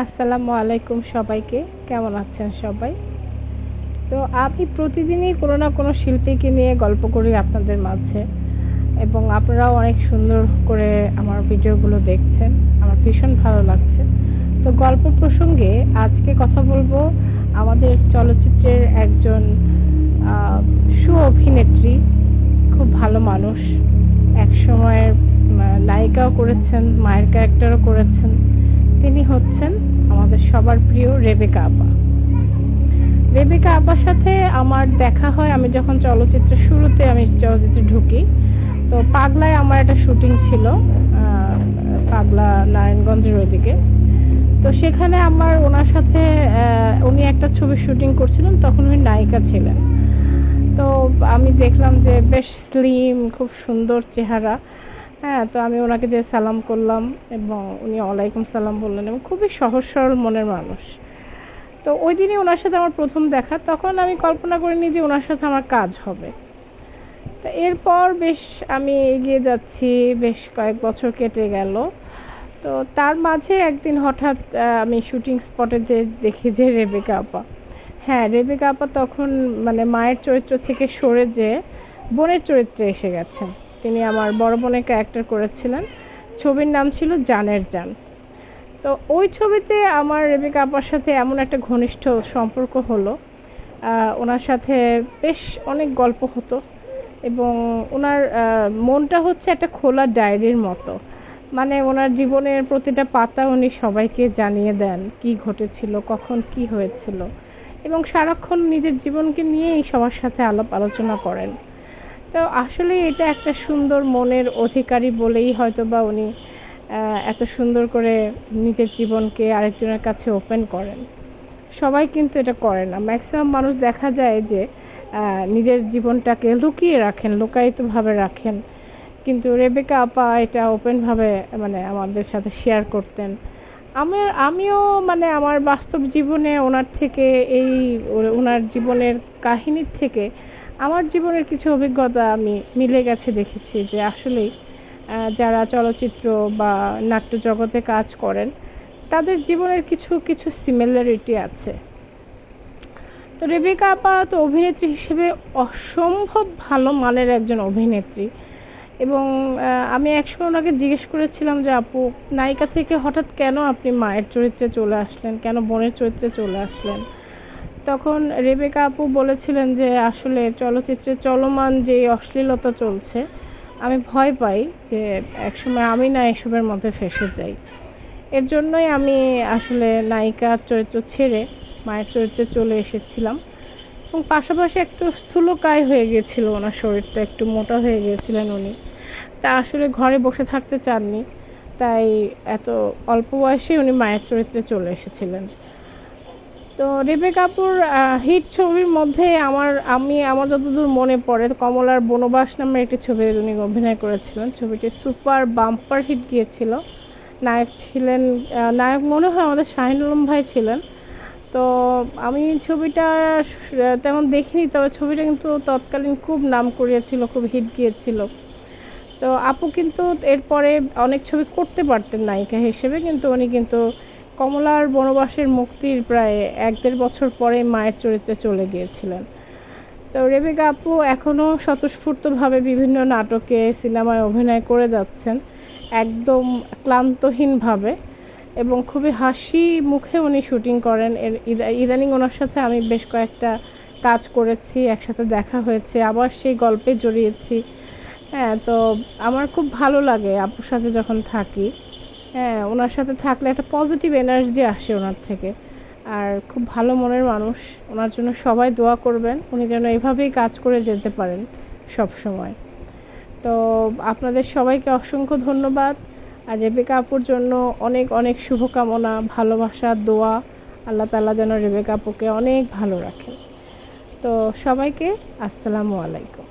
আসসালামু আলাইকুম সবাইকে। কেমন আছেন সবাই? তো আমি প্রতিদিনই কোনো না কোনো শিল্পীকে নিয়ে গল্প করি আপনাদের মাঝে এবং আপনারাও অনেক সুন্দর করে আমার ভিডিওগুলো দেখছেন। আমার ভীষণ ভালো লাগছে। তো গল্প প্রসঙ্গে আজকে কথা বলব আমাদের চলচ্চিত্রের একজন সু অভিনেত্রী খুব ভালো মানুষ। এক সময়ের নায়িকাও করেছেন, মায়ের ক্যারেক্টারও করেছেন। তিনি হচ্ছেন আমাদের সবার প্রিয় রেবেকা আপা। রেবেকা আপার সাথে আমার দেখা হয়, আমি যখন চলচ্চিত্রের শুরুতে আমি চলচ্চিত্রে ঢুকি, তো পাগলায় আমার একটা শুটিং ছিল পাগলা নারায়ণগঞ্জের ওইদিকে। তো সেখানে আমার ওনার সাথে উনি একটা ছবির শুটিং করছিলেন, তখন উনি নায়িকা ছিলেন। তো আমি দেখলাম যে বেশ স্লিম, খুব সুন্দর চেহারা। হ্যাঁ তো আমি ওনাকে যে সালাম করলাম এবং উনি ওয়ালাইকুম সালাম বললেন এবং খুবই সহজ সরল মনের মানুষ। তো ওই দিনই ওনার সাথে আমার প্রথম দেখা, তখন আমি কল্পনা করিনি যে ওনার সাথে আমার কাজ হবে। তো এরপর বেশ আমি এগিয়ে যাচ্ছি, বেশ কয়েক বছর কেটে গেল। তো তার মাঝে একদিন হঠাৎ আমি শুটিং স্পটে যে দেখি যে রেবেকা আপা। হ্যাঁ রেবেকা আপা তখন মানে মায়ের চরিত্র থেকে সরে যে বোনের চরিত্রে এসে গেছেন। তিনি আমার বড় বোনের ক্যারেক্টার করেছিলেন। ছবির নাম ছিল জানের জান। তো ওই ছবিতে আমার রেবেকা আপার সাথে এমন একটা ঘনিষ্ঠ সম্পর্ক হলো। ওনার সাথে বেশ অনেক গল্প হতো এবং ওনার মনটা হচ্ছে একটা খোলা ডায়েরির মতো। মানে ওনার জীবনের প্রতিটা পাতা উনি সবাইকে জানিয়ে দেন কি ঘটেছিল, কখন কি হয়েছিল এবং সারাক্ষণ নিজের জীবনকে নিয়েই সবার সাথে আলাপ আলোচনা করেন। তো আসলে এটা একটা সুন্দর মনের অধিকারী বলেই হয়তো বা উনি এত সুন্দর করে নিজের জীবনকে আরেকজনের কাছে ওপেন করেন। সবাই কিন্তু এটা করে না। ম্যাক্সিমাম মানুষ দেখা যায় যে নিজের জীবনটাকে লুকিয়ে রাখেন, লুকায়িতভাবে রাখেন। কিন্তু রেবেকা আপা এটা ওপেনভাবে মানে আমাদের সাথে শেয়ার করতেন। আমার, আমিও মানে আমার বাস্তব জীবনে ওনার থেকে এই, ওনার জীবনের কাহিনীর থেকে আমার জীবনের কিছু অভিজ্ঞতা আমি মিলে গেছে দেখেছি যে আসলেই যারা চলচ্চিত্র বা নাট্য জগতে কাজ করেন, তাদের জীবনের কিছু কিছু সিমিলারিটি আছে। তো রেবিকা আপা তো অভিনেত্রী হিসেবে অসম্ভব ভালো মানের একজন অভিনেত্রী। এবং আমি একসময় ওনাকে জিজ্ঞেস করেছিলাম যে, আপু, নায়িকা থেকে হঠাৎ কেন আপনি মায়ের চরিত্রে চলে আসলেন? কেন বোনের চরিত্রে চলে আসলেন? তখন রেবেকা আপু বলেছিলেন যে, আসলে চলচ্চিত্রে চলমান যে অশ্লীলতা চলছে, আমি ভয় পাই যে, একসময় আমি না এসবের মধ্যে ফেসে যাই। এর জন্যই আমি আসলে নায়িকার চরিত্র ছেড়ে মায়ের চরিত্রে চলে এসেছিলাম। এবং পাশাপাশি একটু স্থূলকায় হয়ে গিয়েছিল ওনার শরীরটা, একটু মোটা হয়ে গিয়েছিলেন উনি। তা আসলে ঘরে বসে থাকতে চাননি, তাই এত অল্প বয়সে উনি মায়ের চরিত্রে চলে এসেছিলেন। তো রেবেকা কাপুর হিট ছবির মধ্যে আমার, আমি, আমার যতদূর মনে পড়ে, কমলার বনবাস নামের একটি ছবি উনি অভিনয় করেছিলেন। ছবিটি সুপার বাম্পার হিট গিয়েছিল। নায়ক ছিলেন নায়ক মনে হয় আমাদের শাহিন আলম ভাই ছিলেন। তো আমি ছবিটা তেমন দেখিনি, তবে ছবিটা কিন্তু তৎকালীন খুব নাম করিয়েছিল, খুব হিট গিয়েছিল। তো আপু কিন্তু এরপরে অনেক ছবি করতে পারতেন নায়িকা হিসেবে, কিন্তু উনি কিন্তু কমলার বনবাসের মুক্তির প্রায় এক দেড় বছর পরে মায়ের চরিত্রে চলে গিয়েছিলেন। তো রেবেকা আপু এখনও স্বতঃস্ফূর্তভাবে বিভিন্ন নাটকে, সিনেমায় অভিনয় করে যাচ্ছেন, একদম ক্লান্তহীনভাবে এবং খুবই হাসি মুখে উনি শুটিং করেন। এর ইদানিং ওনার সাথে আমি বেশ কয়েকটা কাজ করেছি, একসাথে দেখা হয়েছে, আবার সেই গল্পে জড়িয়েছি। হ্যাঁ তো আমার খুব ভালো লাগে আপুর সাথে যখন থাকি। হ্যাঁ ওনার সাথে থাকলে একটা পজিটিভ এনার্জি আসে ওনার থেকে। আর খুব ভালো মনের মানুষ, ওনার জন্য সবাই দোয়া করবেন, উনি যেন এভাবেই কাজ করে যেতে পারেন সব সময় তো আপনাদের সবাইকে অসংখ্য ধন্যবাদ। আর রেবেকা আপুর জন্য অনেক অনেক শুভকামনা, ভালোবাসা, দোয়া। আল্লাহ তালা যেন রেবেকা আপুকে অনেক ভালো রাখে তো সবাইকে আসসালামু আলাইকুম।